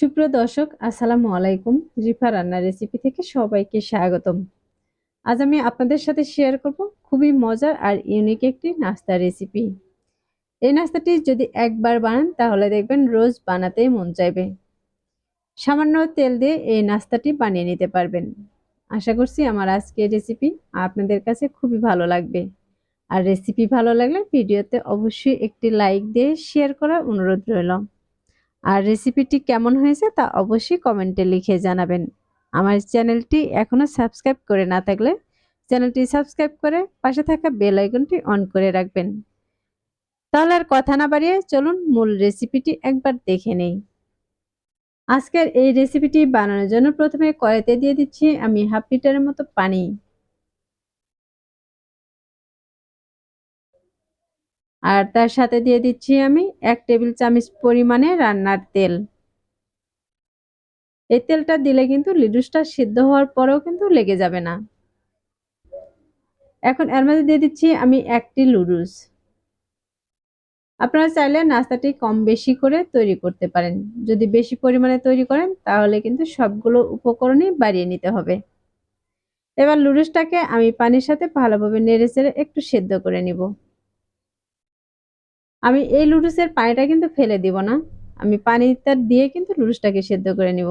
সুপ্রিয় দর্শক, আসসালামু আলাইকুম। রিফা রান্নার রেসিপি থেকে সবাইকে স্বাগতম। আজ আমি আপনাদের সাথে শেয়ার করব খুবই মজার আর ইউনিক একটি নাস্তা রেসিপি এই নাস্তাটি যদি একবার বানান, তাহলে দেখবেন রোজ বানাতে মন চাইবে। সামান্য তেল দিয়ে এই নাস্তাটি বানিয়ে নিতে পারবেন। আশা করছি আমার আজকের রেসিপি আপনাদের কাছে খুবই ভালো লাগবে। আর রেসিপি ভালো লাগলে ভিডিওতে অবশ্যই একটি লাইক দিয়ে শেয়ার করার অনুরোধ রইল। আর রেসিপিটি কেমন হয়েছে তা অবশ্যই কমেন্টে লিখে জানাবেন। আমার চ্যানেলটি এখনও সাবস্ক্রাইব করে না থাকলে চ্যানেলটি সাবস্ক্রাইব করে পাশে থাকা বেল আইকনটি অন করে রাখবেন। তাহলে আর কথা না বাড়িয়ে চলুন মূল রেসিপিটি একবার দেখে নেই। আজকের এই রেসিপিটি বানানোর জন্য প্রথমে কড়াইতে দিয়ে দিচ্ছি আমি হাফ লিটারের মতো পানি। আর তার সাথে দিয়ে দিচ্ছি আমি এক টেবিল চামচ পরিমাণে রান্নার তেল। এই তেলটা দিলে কিন্তু লিডুসটা সিদ্ধ হওয়ার পরেও কিন্তু লেগে যাবে না। এখন এর মধ্যে দিয়ে দিচ্ছি আমি একটি লুডুস আপনারা চাইলে নাস্তাটি কম বেশি করে তৈরি করতে পারেন। যদি বেশি পরিমাণে তৈরি করেন, তাহলে কিন্তু সবগুলো উপকরণই বাড়িয়ে নিতে হবে। এবার লুডুসটাকে আমি পানির সাথে ভালোভাবে নেড়ে চেড়ে একটু সেদ্ধ করে নিব। আমি এই লুডুসের পানিটা কিন্তু ফেলে দিব না। আমি পানিটা দিয়ে কিন্তু লুডুসটাকে সেদ্ধ করে নিব।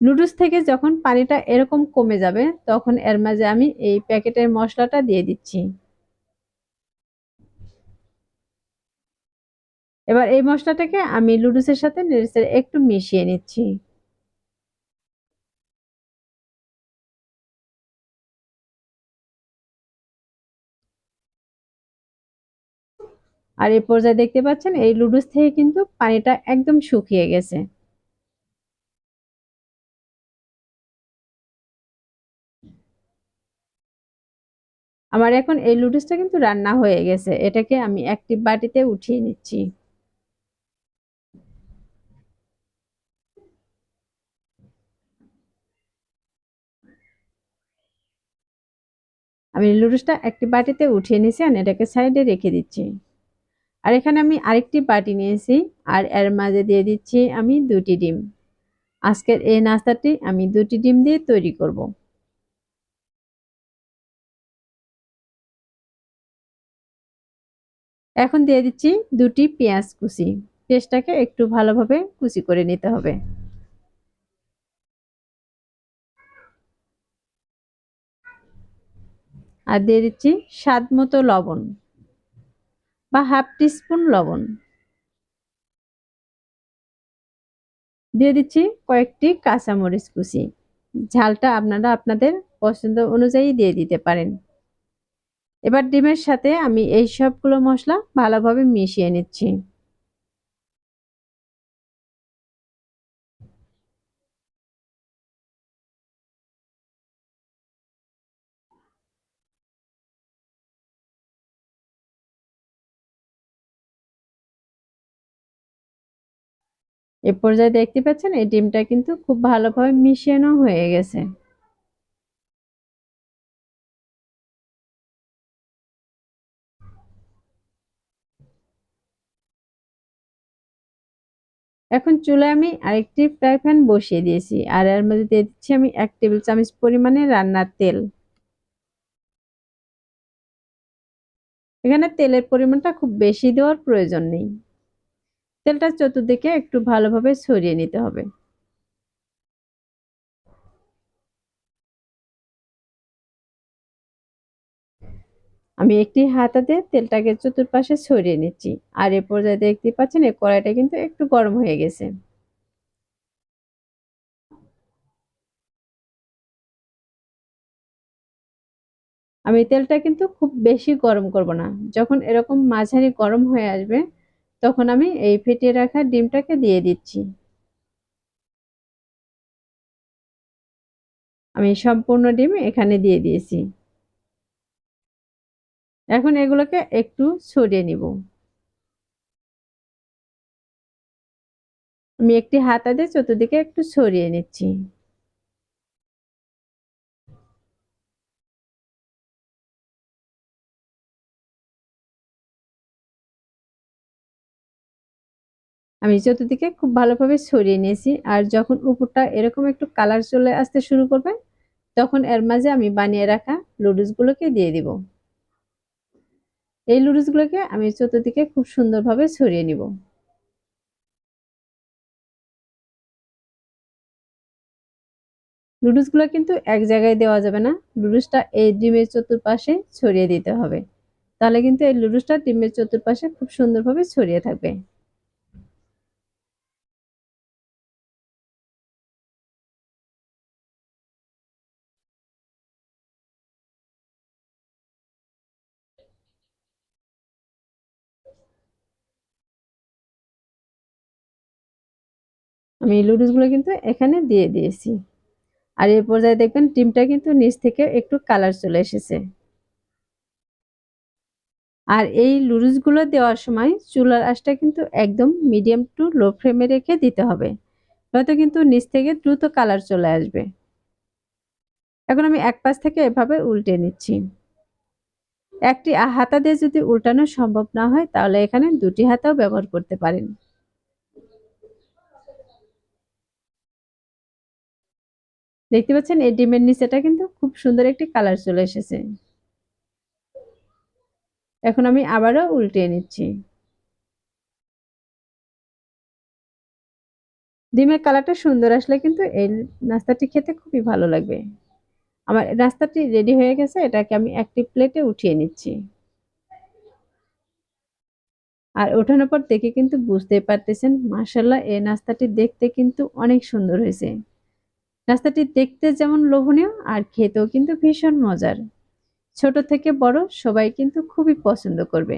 লুডুস থেকে যখন পানিটা এরকম কমে যাবে, তখন এর মাঝে আমি এই প্যাকেটের মশলাটা দিয়ে দিচ্ছি। এবার এই মশলাটাকে আমি লুডুসের সাথে নেড়েচেড়ে একটু মিশিয়ে নিচ্ছি। আর এই পর্যায়ে দেখতে পাচ্ছেন এই লুডুস থেকে কিন্তু পানিটা একদম শুকিয়ে গেছে। আমার এখন এই লুডুসটা কিন্তু রান্না হয়ে গেছে। এটাকে আমি একটি বাটিতে উঠিয়ে নিচ্ছি। আমি লুডুসটা একটি বাটিতে উঠিয়ে নিয়েছি আর এটাকে সাইডে রেখে দিচ্ছি। আর এখানে আমি আরেকটি বাটি নিয়েছি, আর এর মাঝে দিয়ে দিচ্ছি আমি দুটি ডিম। আজকের এই নাস্তাটি আমি দুটি ডিম দিয়ে তৈরি করব। এখন দিয়ে দিচ্ছি দুটি পেঁয়াজ কুচি। পেঁয়াজটাকে একটু ভালোভাবে কুচি করে নিতে হবে। আর দিয়ে দিচ্ছি স্বাদ মতো লবণ। বা হাফ টিস্পুন লবণ। দিয়ে দিচ্ছি কয়েকটি কাঁচামরিচ কুচি। ঝালটা আপনারা আপনাদের পছন্দ অনুযায়ী দিয়ে দিতে পারেন। এবার ডিমের সাথে আমি এই সবগুলো মশলা ভালোভাবে মিশিয়ে নিচ্ছি। এ পর্যায়ে দেখতে পাচ্ছেন, এই ডিমটা কিন্তু খুব ভালোভাবে মিশিয়ানো হয়ে গেছে। এখন চুলায় আমি আরেকটি ফ্রাই প্যান বসিয়ে দিয়েছি, আর এর মধ্যে দিয়ে দিচ্ছি আমি এক টেবিল চামচ পরিমাণে রান্নার তেল। এখানে তেলের পরিমাণটা খুব বেশি দেওয়ার প্রয়োজন নেই। তেলটা চতুর্দিকে একটু ভালোভাবে ছড়িয়ে নিতে হবে। আমি একটি হাতাতে তেলটাকে চতুর্পাশে ছড়িয়ে নিচ্ছি। আর এ পর্যায়ে দেখতে পাচ্ছেন এই কড়াইটা কিন্তু একটু গরম হয়ে গেছে। আমি তেলটা কিন্তু খুব বেশি গরম করব না। যখন এরকম মাঝারি গরম হয়ে আসবে তখন আমি এই ফেটিয়ে রাখা ডিমটাকে দিয়ে দিচ্ছি। আমি সম্পূর্ণ ডিম এখানে দিয়ে দিয়েছি। এখন এগুলোকে একটু ছড়িয়ে নিব। আমি একটি হাতা দিয়ে চতুর্দিকে একটু ছড়িয়ে নিচ্ছি। আমি চতুর্দিকে খুব ভালোভাবে ছড়িয়ে নিয়েছি। আর যখন উপরটা এরকম একটু কালার চলে আসতে শুরু করবে, তখন এর মাঝে আমি বানিয়ে রাখা লুডুসগুলোকে দিয়ে দিব। এই লুডুসগুলোকে আমি চতুর্দিকে খুব সুন্দরভাবে ছড়িয়ে নিব। লুডুসগুলো কিন্তু এক জায়গায় দেওয়া যাবে না। লুডুসটা এই ডিমের চতুর্পাশে ছড়িয়ে দিতে হবে। তাহলে কিন্তু এই লুডুসটা ডিমের চতুর্পাশে খুব সুন্দরভাবে ছড়িয়ে থাকবে। আমি লুডুসগুলো কিন্তু এখানে দিয়ে দিয়েছি। আর এর পর্যায়ে দেখবেন ডিমটা কিন্তু নিচ থেকে একটু কালার চলে এসেছে। আর এই লুডুসগুলো দেওয়ার সময় চুলার আঁচটা কিন্তু একদম মিডিয়াম টু লো ফ্লেমে রেখে দিতে হবে। নয়তো কিন্তু নিচ থেকে দ্রুত কালার চলে আসবে। এখন আমি এক পাশ থেকে এভাবে উল্টে নিচ্ছি। একটি হাতা দিয়ে যদি উল্টানো সম্ভব না হয়, তাহলে এখানে দুটি হাতাও ব্যবহার করতে পারেন। দেখতে পাচ্ছেন, এই ডিমের নিচেটা কিন্তু খুব সুন্দর একটি কালার চলে এসেছে। এখন আমি আবারও উল্টে নিচ্ছি। ডিমের কালারটা সুন্দর আসলে কিন্তু এই নাস্তাটি খেতে খুবই ভালো লাগবে। আমার নাস্তাটি রেডি হয়ে গেছে, এটাকে আমি একটি প্লেটে উঠিয়ে নিচ্ছি। আর ওঠানোর পর দেখে কিন্তু বুঝতে পারতেছেন মাসাল্লাহ এই নাস্তাটি দেখতে কিন্তু অনেক সুন্দর হয়েছে। নাস্তাটি দেখতে যেমন লোভনীয় আর খেতেও কিন্তু ভীষণ মজার। ছোট থেকে বড় সবাই কিন্তু খুবই পছন্দ করবে।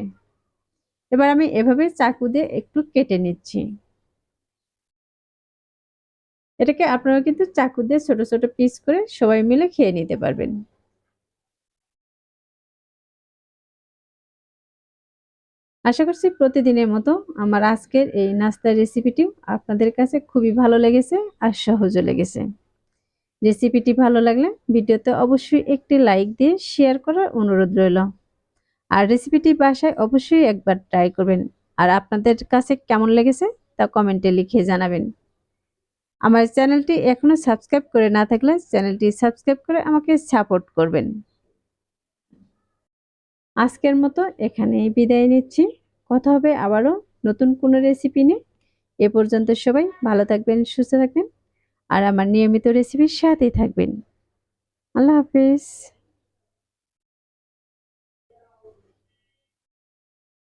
এবার আমি এভাবে চাকু দিয়ে একটু কেটে নিচ্ছি। এটাকে আপনারা কিন্তু চাকু দিয়ে ছোট ছোট পিস করে সবাই মিলে খেয়ে নিতে পারবেন। আশা করছি প্রতিদিনের মতো আমার আজকের এই নাস্তার রেসিপিটিও আপনাদের কাছে খুবই ভালো লেগেছে আর সহজও লেগেছে। রেসিপিটি ভালো লাগলে ভিডিওতে অবশ্যই একটি লাইক দিয়ে শেয়ার করার অনুরোধ রইল। আর রেসিপিটি বাসায় অবশ্যই একবার ট্রাই করবেন। আর আপনাদের কাছে কেমন লেগেছে তা কমেন্টে লিখে জানাবেন। আমার চ্যানেলটি এখনও সাবস্ক্রাইব করে না থাকলে চ্যানেলটি সাবস্ক্রাইব করে আমাকে সাপোর্ট করবেন। আজকের মতো এখানেই বিদায় নিচ্ছি। কথা হবে আবারও নতুন কোনো রেসিপি নিয়ে। এ পর্যন্ত সবাই ভালো থাকবেন, সুস্থ থাকবেন। আর আমার নিয়মিত রেসিপির সাথেই থাকবেন। আল্লাহ হাফিজ।